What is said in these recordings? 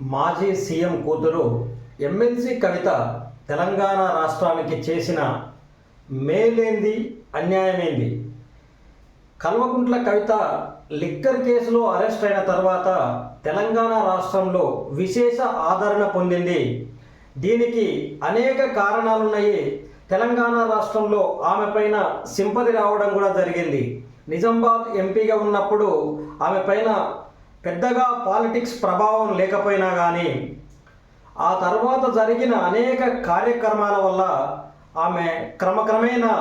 మాజీ సీఎం కూతురు ఎమ్మెల్సీ కవిత తెలంగాణ రాష్ట్రానికి చేసిన మేలేంది అన్యాయమేంది? కల్వకుంట్ల కవిత లిక్కర్ కేసులో అరెస్ట్ అయిన తర్వాత తెలంగాణ రాష్ట్రంలో విశేష ఆదరణ పొందింది. దీనికి అనేక కారణాలున్నాయి. తెలంగాణ రాష్ట్రంలో ఆమె పైన సింపతి రావడం కూడా జరిగింది. నిజామాబాద్ ఎంపీగా ఉన్నప్పుడు ఆమె పైన పెద్దగా పాలిటిక్స్ ప్రభావం లేకపోయినా కానీ ఆ తర్వాత జరిగిన అనేక కార్యక్రమాల వల్ల ఆమె క్రమక్రమేణా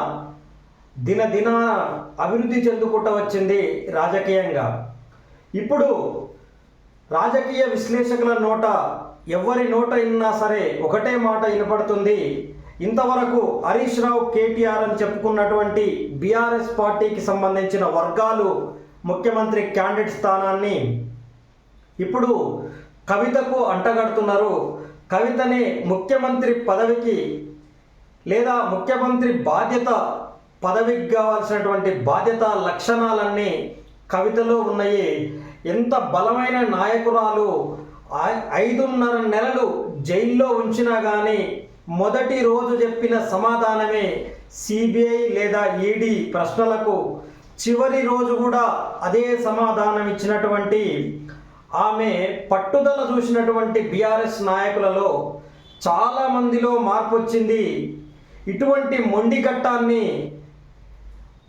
దినదిన అభివృద్ధి చెందుకుంటూ వచ్చింది రాజకీయంగా. ఇప్పుడు రాజకీయ విశ్లేషకుల నోట ఎవరి నోట విన్నా సరే ఒకటే మాట వినపడుతుంది. ఇంతవరకు హరీష్ రావు కేటీఆర్ అని చెప్పుకున్నటువంటి బీఆర్ఎస్ పార్టీకి సంబంధించిన వర్గాలు ముఖ్యమంత్రి క్యాండిడేట్ స్థానాన్ని ఇప్పుడు కవితకు అంటగడుతున్నారు కవితని ముఖ్యమంత్రి పదవికి లేదా ముఖ్యమంత్రి బాధ్యత పదవికి కావాల్సినటువంటి బాధ్యత లక్షణాలన్నీ కవితలో ఉన్నాయి. ఎంత బలమైన నాయకురాలు ఐదున్నర నెలలు జైల్లో ఉంచినా కానీ మొదటి రోజు చెప్పిన సమాధానమే సిబిఐ లేదా ఈడీ ప్రశ్నలకు చివరి రోజు కూడా అదే సమాధానం ఇచ్చినటువంటి ఆమె పట్టుదల చూసినటువంటి బీఆర్ఎస్ నాయకులలో చాలా మందిలో మార్పు వచ్చింది ఇటువంటి మొండిగట్టాన్ని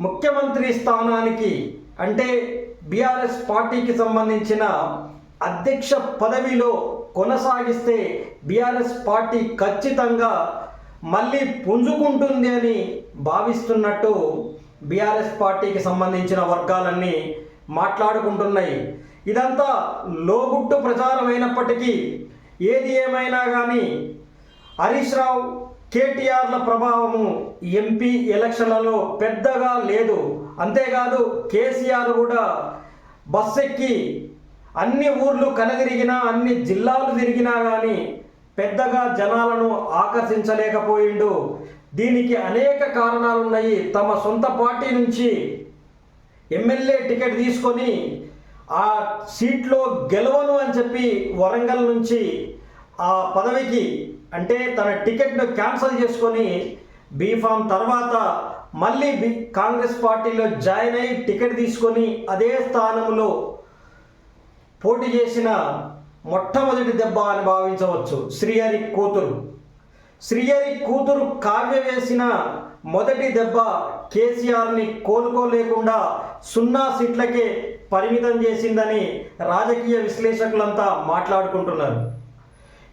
ముఖ్యమంత్రి స్థానానికి అంటే బీఆర్ఎస్ పార్టీకి సంబంధించిన అధ్యక్ష పదవిలో కొనసాగిస్తే బీఆర్ఎస్ పార్టీ ఖచ్చితంగా మళ్ళీ పుంజుకుంటుంది అని భావిస్తున్నట్టు బీఆర్ఎస్ పార్టీకి సంబంధించిన వర్గాలన్నీ మాట్లాడుకుంటున్నాయి. ఇదంతా లోగుట్టు ప్రచారమైనప్పటికీ ఏది ఏమైనా కానీ హరీష్ రావు కేటీఆర్ల ప్రభావము ఎంపీ ఎలక్షన్లలో పెద్దగా లేదు. అంతేకాదు కేసీఆర్ కూడా బస్సెక్కి ఎక్కి అన్ని ఊర్లు కనదిరిగినా అన్ని జిల్లాలు తిరిగినా కానీ పెద్దగా జనాలను ఆకర్షించలేకపోయిండు. దీనికి అనేక కారణాలున్నాయి. తమ సొంత పార్టీ నుంచి ఎమ్మెల్యే టికెట్ తీసుకొని ఆ సీట్లో గెలవను అని చెప్పి వరంగల్ నుంచి ఆ పదవికి అంటే తన టికెట్ను క్యాన్సిల్ చేసుకొని బీఫామ్ తర్వాత మళ్ళీ బి కాంగ్రెస్ పార్టీలో జాయిన్ అయ్యి టికెట్ తీసుకొని అదే స్థానంలో పోటీ చేసిన మొట్టమొదటి దెబ్బ అని భావించవచ్చు. శ్రీహరి కూతురు. శ్రీహరి కూతురు కావ్య వేసిన మొదటి దెబ్బ కేసీఆర్ని కోలుకోలేకుండా సున్నా సీట్లకే పరిమితం చేసిందని రాజకీయ విశ్లేషకులంతా మాట్లాడుకుంటున్నారు.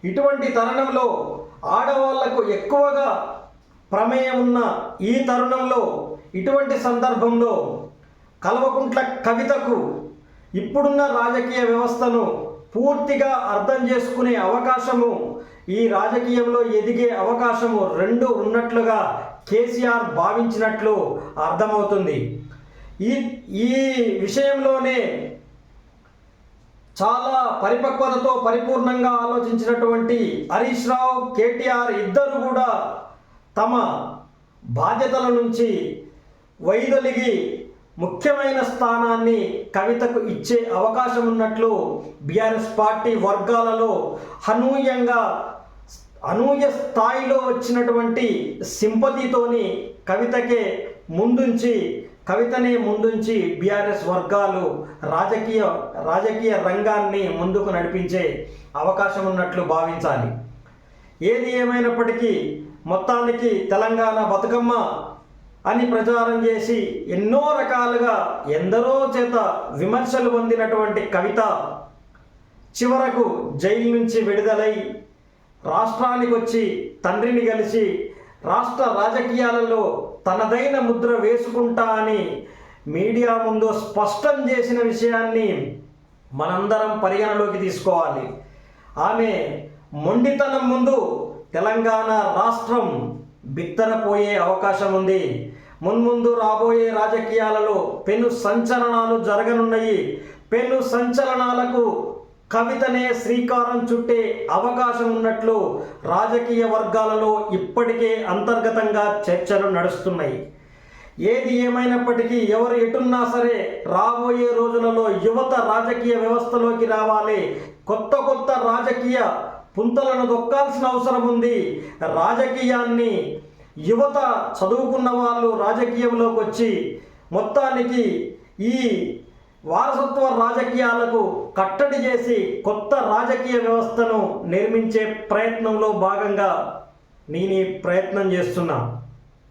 ఇటువంటి తరుణంలో ఆడవాళ్ళకు ఎక్కువగా ప్రమేయం ఉన్న ఈ తరుణంలో ఇటువంటి సందర్భంలో కల్వకుంట్ల కవితకు ఇప్పుడున్న రాజకీయ వ్యవస్థను పూర్తిగా అర్థం చేసుకునే అవకాశము ఈ రాజకీయంలో ఎదిగే అవకాశము రెండు ఉన్నట్లుగా కేసీఆర్ భావించినట్లు అర్థమవుతుంది. ఈ ఈ విషయంలోనే చాలా పరిపక్వతతో పరిపూర్ణంగా ఆలోచించినటువంటి హరీష్ రావు కేటీఆర్ ఇద్దరు కూడా తమ బాధ్యతల నుంచి వైదొలిగి ముఖ్యమైన స్థానాన్ని కవితకు ఇచ్చే అవకాశం ఉన్నట్లు బీఆర్ఎస్ పార్టీ వర్గాలలో అనూహ్యంగా అనూహ్య స్థాయిలో వచ్చినటువంటి సింపతితోని కవితకే ముందుంచి కవితని ముందుంచి బీఆర్ఎస్ వర్గాలు రాజకీయ రాజకీయ రంగాన్ని ముందుకు నడిపించే అవకాశం ఉన్నట్లు భావించాలి. ఏది ఏమైనప్పటికీ మొత్తానికి తెలంగాణ బతుకమ్మ అని ప్రచారం చేసి ఎన్నో రకాలుగా ఎందరో చేత విమర్శలు పొందినటువంటి కవిత చివరకు జైలు నుంచి విడుదలై రాష్ట్రానికి వచ్చి తండ్రిని కలిసి రాష్ట్ర రాజకీయాలలో తనదైన ముద్ర వేసుకుంటా అని మీడియా ముందు స్పష్టం చేసిన విషయాన్ని మనందరం పరిగణలోకి తీసుకోవాలి. ఆమె మొండితనం ముందు తెలంగాణ రాష్ట్రం బిత్తరపోయే అవకాశం ఉంది. మున్ముందు రాబోయే రాజకీయాలలో పెను సంచలనాలు జరగనున్నాయి. పెను సంచలనాలకు కవితనే శ్రీకారం చుట్టే అవకాశం ఉన్నట్లు రాజకీయ వర్గాలలో ఇప్పటికే అంతర్గతంగా చర్చలు నడుస్తున్నాయి. ఏది ఏమైనప్పటికీ ఎవరు ఎటున్నా సరే రాబోయే రోజులలో యువత రాజకీయ వ్యవస్థలోకి రావాలి. కొత్త కొత్త రాజకీయ పుంతలను దొక్కాల్సిన అవసరం ఉంది. రాజకీయాన్ని యువత చదువుకున్న వాళ్ళు రాజకీయంలోకి వచ్చి మొత్తానికి ఈ వారసత్వ రాజకీయాలకు కట్టడి చేసి కొత్త రాజకీయ వ్యవస్థను నిర్మించే ప్రయత్నంలో భాగంగా నేను ఈ ప్రయత్నం చేస్తున్నా.